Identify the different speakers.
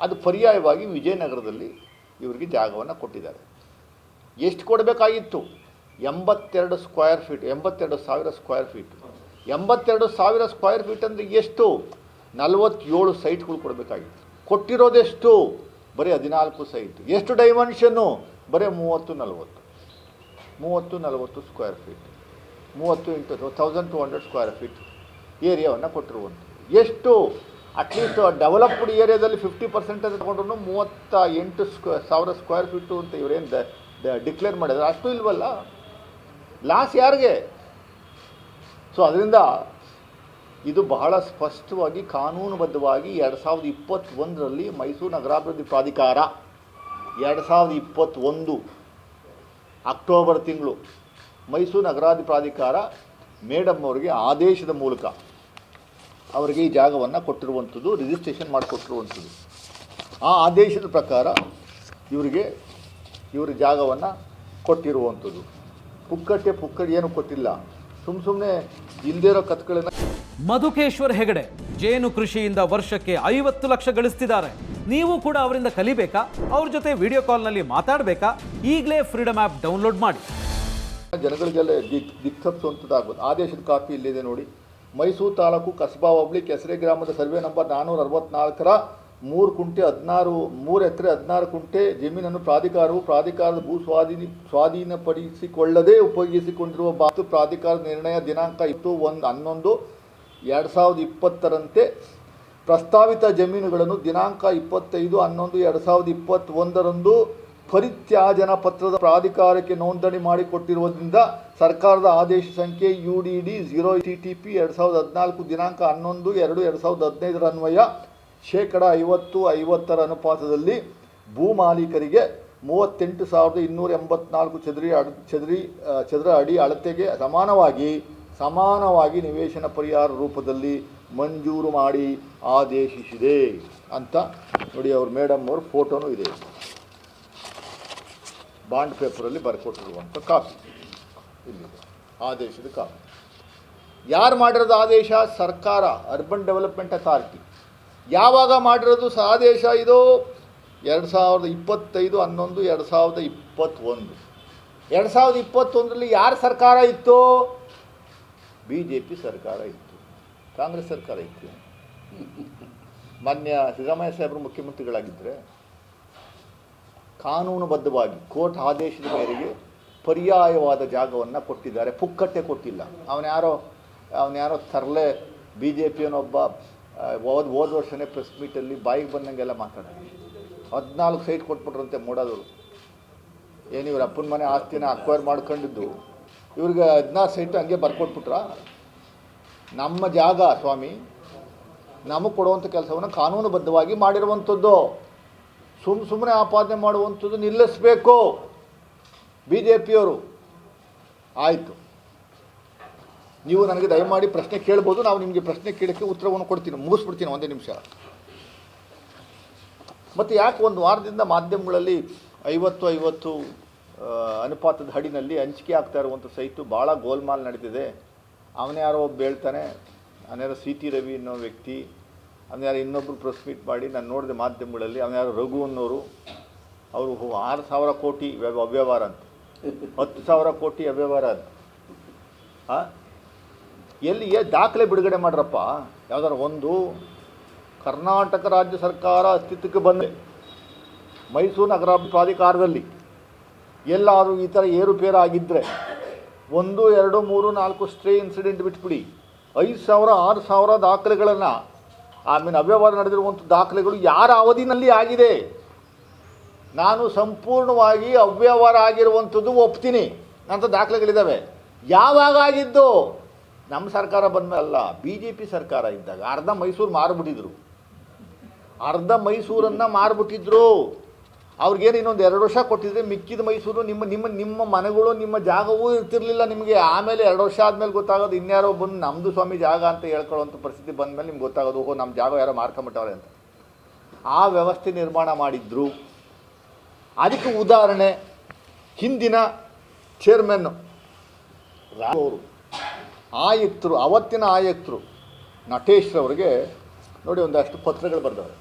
Speaker 1: ಅದು ಪರ್ಯಾಯವಾಗಿ ವಿಜಯನಗರದಲ್ಲಿ ಇವರಿಗೆ ಜಾಗವನ್ನು ಕೊಟ್ಟಿದ್ದಾರೆ. ಎಷ್ಟು ಕೊಡಬೇಕಾಗಿತ್ತು? ಎಂಬತ್ತೆರಡು ಸ್ಕ್ವೇರ್ ಫೀಟ್ ಎಂಬತ್ತೆರಡು ಸಾವಿರ ಸ್ಕ್ವೇರ್ ಫೀಟ್ ಎಂಬತ್ತೆರಡು ಸಾವಿರ ಸ್ಕ್ವೇರ್ ಫೀಟ್ ಅಂದರೆ ಎಷ್ಟು? ನಲವತ್ತೇಳು ಸೈಟ್ಗಳು ಕೊಡಬೇಕಾಗಿತ್ತು. ಕೊಟ್ಟಿರೋದೆಷ್ಟು? ಬರೀ ಹದಿನಾಲ್ಕು ಸೈಟ್ ಎಷ್ಟು ಡೈಮೆನ್ಷನ್ನು ಬರೀ ಮೂವತ್ತು ನಲವತ್ತು. ಮೂವತ್ತು ನಲವತ್ತು ಸ್ಕ್ವೇರ್ ಫೀಟ್ ಮೂವತ್ತು into thousand two hundred square feet ಏರಿಯಾವನ್ನು ಕೊಟ್ಟಿರುವಂಥದ್ದು. ಎಷ್ಟು? ಅಟ್ಲೀಸ್ಟ್ ಡೆವಲಪ್ಡ್ ಏರಿಯಾದಲ್ಲಿ ಫಿಫ್ಟಿ ಪರ್ಸೆಂಟ್ ಅಂತ ತಗೊಂಡ್ರು ಮೂವತ್ತ ಎಂಟು ಸ್ಕ್ವ ಸಾವಿರ ಸ್ಕ್ವೇರ್ ಫೀಟು ಅಂತ ಇವರೇನು ಡಿಕ್ಲೇರ್ ಮಾಡಿದ್ದಾರೆ ಅಷ್ಟು ಇಲ್ವಲ್ಲ? ಲಾಸ್ ಯಾರಿಗೆ? ಸೊ ಅದರಿಂದ ಇದು ಬಹಳ ಸ್ಪಷ್ಟವಾಗಿ, ಕಾನೂನುಬದ್ಧವಾಗಿ ಎರಡು ಸಾವಿರದ ಇಪ್ಪತ್ತೊಂದರಲ್ಲಿ ಮೈಸೂರು ನಗರಾಭಿವೃದ್ಧಿ ಪ್ರಾಧಿಕಾರ, ಎರಡು ಸಾವಿರದ ಇಪ್ಪತ್ತೊಂದು ಅಕ್ಟೋಬರ್ ತಿಂಗಳು ಮೈಸೂರು ನಗರಾಧಿ ಪ್ರಾಧಿಕಾರ ಮೇಡಮ್ ಅವರಿಗೆ ಆದೇಶದ ಮೂಲಕ ಅವರಿಗೆ ಈ ಜಾಗವನ್ನು ಕೊಟ್ಟಿರುವಂಥದ್ದು ರಿಜಿಸ್ಟ್ರೇಷನ್ ಮಾಡಿಕೊಟ್ಟಿರುವಂಥದ್ದು. ಆ ಆದೇಶದ ಪ್ರಕಾರ ಇವರಿಗೆ ಇವರ ಜಾಗವನ್ನು ಕೊಟ್ಟಿರುವಂಥದ್ದು. ಪುಕ್ಕಟ್ಟೆ ಪುಕ್ಕಟ್ಟೆ ಏನು ಕೊಟ್ಟಿಲ್ಲ. ಸುಮ್ಮ ಸುಮ್ಮನೆ ಇರೋ ಕತ್ಗಳನ್ನು
Speaker 2: ಮಧುಕೇಶ್ವರ್ ಹೆಗಡೆ ಜೇನು ಕೃಷಿಯಿಂದ ವರ್ಷಕ್ಕೆ ಐವತ್ತು ಲಕ್ಷ ಗಳಿಸ್ತಿದ್ದಾರೆ. ನೀವು ಕೂಡ ಅವರಿಂದ ಕಲಿಬೇಕಾ? ಅವ್ರ ಜೊತೆ ವಿಡಿಯೋ ಕಾಲ್ನಲ್ಲಿ ಮಾತಾಡಬೇಕಾ? ಈಗಲೇ ಫ್ರೀಡಮ್ ಆ್ಯಪ್ ಡೌನ್ಲೋಡ್ ಮಾಡಿ.
Speaker 1: ಜನಗಳಿಗೆಲ್ಲ ದಿಕ್ ದಿಕ್ ತಪ್ಪಿಸುವಂಥದ್ದಾಗ್ಬೋದು ಆದೇಶದ ಕಾಪಿ ಇಲ್ಲಿದೆ ನೋಡಿ. ಮೈಸೂರು ತಾಲೂಕು ಕಸಬಾ ಹೋಬಳಿ ಕೆಸರೆ ಗ್ರಾಮದ ಸರ್ವೆ ನಂಬರ್ ನಾನ್ನೂರ ಅರವತ್ನಾಲ್ಕರ ಮೂರು ಕುಂಟೆ ಹದಿನಾರು, ಮೂರು ಎಕರೆ ಹದಿನಾರು ಕುಂಟೆ ಜಮೀನನ್ನು ಪ್ರಾಧಿಕಾರವು ಪ್ರಾಧಿಕಾರದ ಭೂ ಸ್ವಾಧೀನ, ಸ್ವಾಧೀನಪಡಿಸಿಕೊಳ್ಳದೆ ಉಪಯೋಗಿಸಿಕೊಂಡಿರುವ ಬಾತು ಪ್ರಾಧಿಕಾರದ ನಿರ್ಣಯ ದಿನಾಂಕ ಇತ್ತು ಒಂದು ಹನ್ನೊಂದು, ಎರಡು ಸಾವಿರದ ಇಪ್ಪತ್ತರಂತೆ ಪ್ರಸ್ತಾವಿತ ಜಮೀನುಗಳನ್ನು ದಿನಾಂಕ ಇಪ್ಪತ್ತೈದು ಹನ್ನೊಂದು, ಎರಡು ಸಾವಿರದ ಇಪ್ಪತ್ತೊಂದರಂದು ಪರಿತ್ಯಾಜನ ಪತ್ರದ ಪ್ರಾಧಿಕಾರಕ್ಕೆ ನೋಂದಣಿ ಮಾಡಿಕೊಟ್ಟಿರುವುದರಿಂದ ಸರ್ಕಾರದ ಆದೇಶ ಸಂಖ್ಯೆ U D D zero T T P ಎರಡು ಸಾವಿರದ ಹದಿನಾಲ್ಕು ದಿನಾಂಕ ಹನ್ನೊಂದು ಎರಡು ಎರಡು ಸಾವಿರದ ಹದಿನೈದರ ಅನ್ವಯ ಶೇಕಡ ಐವತ್ತು ಐವತ್ತರ ಅನುಪಾತದಲ್ಲಿ ಭೂ ಮಾಲೀಕರಿಗೆ ಮೂವತ್ತೆಂಟು ಸಾವಿರದ ಇನ್ನೂರ ಎಂಬತ್ನಾಲ್ಕು ಚದರಿ ಅಡ್ ಚದರಿ ಚದರ ಅಡಿ ಅಳತೆಗೆ ಸಮಾನವಾಗಿ ಸಮಾನವಾಗಿ ನಿವೇಶನ ಪರಿಹಾರ ರೂಪದಲ್ಲಿ ಮಂಜೂರು ಮಾಡಿ ಆದೇಶಿಸಿದೆ. ಅಂತ ನೋಡಿ ಅವ್ರ ಮೇಡಮ್ ಅವ್ರ ಫೋಟೋನೂ ಇದೆ. ಬಾಂಡ್ ಪೇಪರಲ್ಲಿ ಬರ್ಕೊಟ್ಟಿರುವಂಥ ಕಾಪಿ. ಇಲ್ಲಿ ಆದೇಶದ ಕಾಪಿ. ಯಾರು ಮಾಡಿರೋದು ಆದೇಶ? ಸರ್ಕಾರ ಅರ್ಬನ್ ಡೆವಲಪ್ಮೆಂಟ್ ಅಥಾರಿಟಿ ಯಾವಾಗ ಮಾಡಿರೋದು ಆದೇಶ ಇದು? ಎರಡು ಸಾವಿರದ ಇಪ್ಪತ್ತೈದು, ಹನ್ನೊಂದು, ಎರಡು ಸಾವಿರದ ಇಪ್ಪತ್ತೊಂದು. ಎರಡು ಸಾವಿರದ ಇಪ್ಪತ್ತೊಂದರಲ್ಲಿ ಯಾರ ಸರ್ಕಾರ ಇತ್ತು? ಬಿ ಜೆ ಪಿ ಸರ್ಕಾರ ಇತ್ತು. ಕಾಂಗ್ರೆಸ್ ಸರ್ಕಾರ ಇತ್ತು. ಮಾನ್ಯ ಸಿದ್ದರಾಮಯ್ಯ ಸಾಹೇಬರು ಮುಖ್ಯಮಂತ್ರಿಗಳಾಗಿದ್ದರೆ ಕಾನೂನುಬದ್ಧವಾಗಿ ಕೋರ್ಟ್ ಆದೇಶದ ಮೇರೆಗೆ ಪರ್ಯಾಯವಾದ ಜಾಗವನ್ನು ಕೊಟ್ಟಿದ್ದಾರೆ. ಪುಕ್ಕಟ್ಟೆ ಕೊಟ್ಟಿಲ್ಲ. ಅವನ್ಯಾರೋ ಅವನ್ಯಾರೋ ತರಲೆ ಬಿ ಜೆ ಪಿಯವನೊಬ್ಬ ಹೋದ ಹೋದ ವರ್ಷನೇ ಪ್ರೆಸ್ ಮೀಟಲ್ಲಿ ಬಾಯಿಗೆ ಬಂದಂಗೆಲ್ಲ ಮಾತಾಡೋದು ಹದಿನಾಲ್ಕು ಸೈಟ್ ಕೊಟ್ಬಿಟ್ರಂತೆ ಮೂಡೋದವರು. ಏನು ಇವ್ರ ಅಪ್ಪನ ಮನೆ ಆಸ್ತಿನ ಅಕ್ವೈರ್ ಮಾಡ್ಕೊಂಡಿದ್ದು? ಇವ್ರಿಗೆ ಹದಿನಾರು ಸೈಟು ಹಂಗೆ ಬರ್ಕೊಟ್ಬಿಟ್ರ? ನಮ್ಮ ಜಾಗ ಸ್ವಾಮಿ, ನಮಗೆ ಕೊಡುವಂಥ ಕೆಲಸವನ್ನು ಕಾನೂನುಬದ್ಧವಾಗಿ ಮಾಡಿರುವಂಥದ್ದು ಸುಮ್ಮ ಸುಮ್ಮನೆ ಆಪಾದನೆ ಮಾಡುವಂಥದ್ದು ನಿಲ್ಲಿಸಬೇಕು. ಬಿ ಜೆ ಪಿಯವರು ಆಯಿತು. ನೀವು ನನಗೆ ದಯಮಾಡಿ ಪ್ರಶ್ನೆ ಕೇಳ್ಬೋದು, ನಾವು ನಿಮಗೆ ಪ್ರಶ್ನೆ ಕೇಳೋಕ್ಕೆ ಉತ್ತರವನ್ನು ಕೊಡ್ತೀನಿ, ಮುಗಿಸ್ಬಿಡ್ತೀನಿ ಒಂದೇ ನಿಮಿಷ. ಮತ್ತು ಯಾಕೆ ಒಂದು ವಾರದಿಂದ ಮಾಧ್ಯಮಗಳಲ್ಲಿ ಐವತ್ತು ಐವತ್ತು ಅನುಪಾತದ ಹಡಿನಲ್ಲಿ ಹಂಚಿಕೆ ಆಗ್ತಾ ಇರುವಂಥ ಸೈಟು ಭಾಳ ಗೋಲ್ಮಾಲ್ ನಡೀತಿದೆ. ಅವನೇ ಯಾರೋ ಒಬ್ಬ ಹೇಳ್ತಾನೆ ಅನೇರ ಸಿ ಟಿ ರವಿ ಅನ್ನೋ ವ್ಯಕ್ತಿ ಅವನ್ಯಾರೋ ಇನ್ನೊಬ್ಬರು ಪ್ರೆಸ್ ಮೀಟ್ ಮಾಡಿ, ನಾನು ನೋಡಿದೆ ಮಾಧ್ಯಮಗಳಲ್ಲಿ ಅವನ್ಯಾರೋ ರಘು ಅನ್ನೋರು, ಅವರು ಆರು ಸಾವಿರ ಕೋಟಿ ವ್ಯವ ಅವ್ಯವಹಾರ ಅಂತ. ಹತ್ತು ಸಾವಿರ ಕೋಟಿ ಅವ್ಯವಹಾರ ಅಂತ. ಹಾಂ ಎಲ್ಲಿ ದಾಖಲೆ ಬಿಡುಗಡೆ ಮಾಡ್ರಪ್ಪ? ಯಾವ್ದಾರು ಒಂದು ಕರ್ನಾಟಕ ರಾಜ್ಯ ಸರ್ಕಾರ ಅಸ್ತಿತ್ವಕ್ಕೆ ಬಂದೆ ಮೈಸೂರು ನಗರ ಪ್ರಾಧಿಕಾರದಲ್ಲಿ ಎಲ್ಲಾದರೂ ಈ ಥರ ಏರುಪೇರು ಆಗಿದ್ದರೆ ಒಂದು, ಎರಡು, ಮೂರು, ನಾಲ್ಕು ಸ್ಟ್ರೇ ಇನ್ಸಿಡೆಂಟ್ ಬಿಟ್ಬಿಡಿ. ಐದು ಸಾವಿರ, ಆರು ಸಾವಿರ ದಾಖಲೆಗಳನ್ನು ಆಮೇಲೆ ಅವ್ಯವಹಾರ ನಡೆದಿರುವಂಥ ದಾಖಲೆಗಳು ಯಾರ ಅವಧಿನಲ್ಲಿ ಆಗಿದೆ? ನಾನು ಸಂಪೂರ್ಣವಾಗಿ ಅವ್ಯವಹಾರ ಆಗಿರುವಂಥದ್ದು ಒಪ್ತೀನಿ. ಅಂತ ದಾಖಲೆಗಳಿದ್ದಾವೆ. ಯಾವಾಗ ಆಗಿದ್ದು? ನಮ್ಮ ಸರ್ಕಾರ ಬಂದಮೇಲೆ ಅಲ್ಲ ಬಿ ಜೆ ಪಿ ಸರ್ಕಾರ ಇದ್ದಾಗ ಅರ್ಧ ಮೈಸೂರು ಮಾರಿಬಿಟ್ಟಿದ್ರು. ಅರ್ಧ ಮೈಸೂರನ್ನು ಮಾರ್ಬಿಟ್ಟಿದ್ರು. ಅವ್ರಿಗೇನು ಇನ್ನೊಂದು ಎರಡು ವರ್ಷ ಕೊಟ್ಟಿದ್ರೆ ಮಿಕ್ಕಿದ ಮೈಸೂರು, ನಿಮ್ಮ ನಿಮ್ಮ ನಿಮ್ಮ ಮನೆಗಳು, ನಿಮ್ಮ ಜಾಗವೂ ಇರ್ತಿರ್ಲಿಲ್ಲ ನಿಮಗೆ. ಆಮೇಲೆ ಎರಡು ವರ್ಷ ಆದಮೇಲೆ ಗೊತ್ತಾಗೋದು ಇನ್ಯಾರೋ ಬಂದು ನಮ್ಮದು ಸ್ವಾಮಿ ಜಾಗ ಅಂತ ಹೇಳ್ಕೊಳ್ಳೋಂಥ ಪರಿಸ್ಥಿತಿ ಬಂದಮೇಲೆ ನಿಮ್ಗೆ ಗೊತ್ತಾಗೋದು, ಓಹೋ ನಮ್ಮ ಜಾಗ ಯಾರೋ ಮಾರ್ಕೊಂಬಿಟ್ಟವ್ರೆ ಅಂತ. ಆ ವ್ಯವಸ್ಥೆ ನಿರ್ಮಾಣ ಮಾಡಿದ್ರು. ಅದಕ್ಕೆ ಉದಾಹರಣೆ, ಹಿಂದಿನ ಚೇರ್ಮನ್ನು ಅವರು ಆಯುಕ್ತರು, ಅವತ್ತಿನ ಆಯುಕ್ತರು ನಟೇಶ್ರವ್ರಿಗೆ ನೋಡಿ ಒಂದಷ್ಟು ಪತ್ರಗಳು ಬರೆದವರು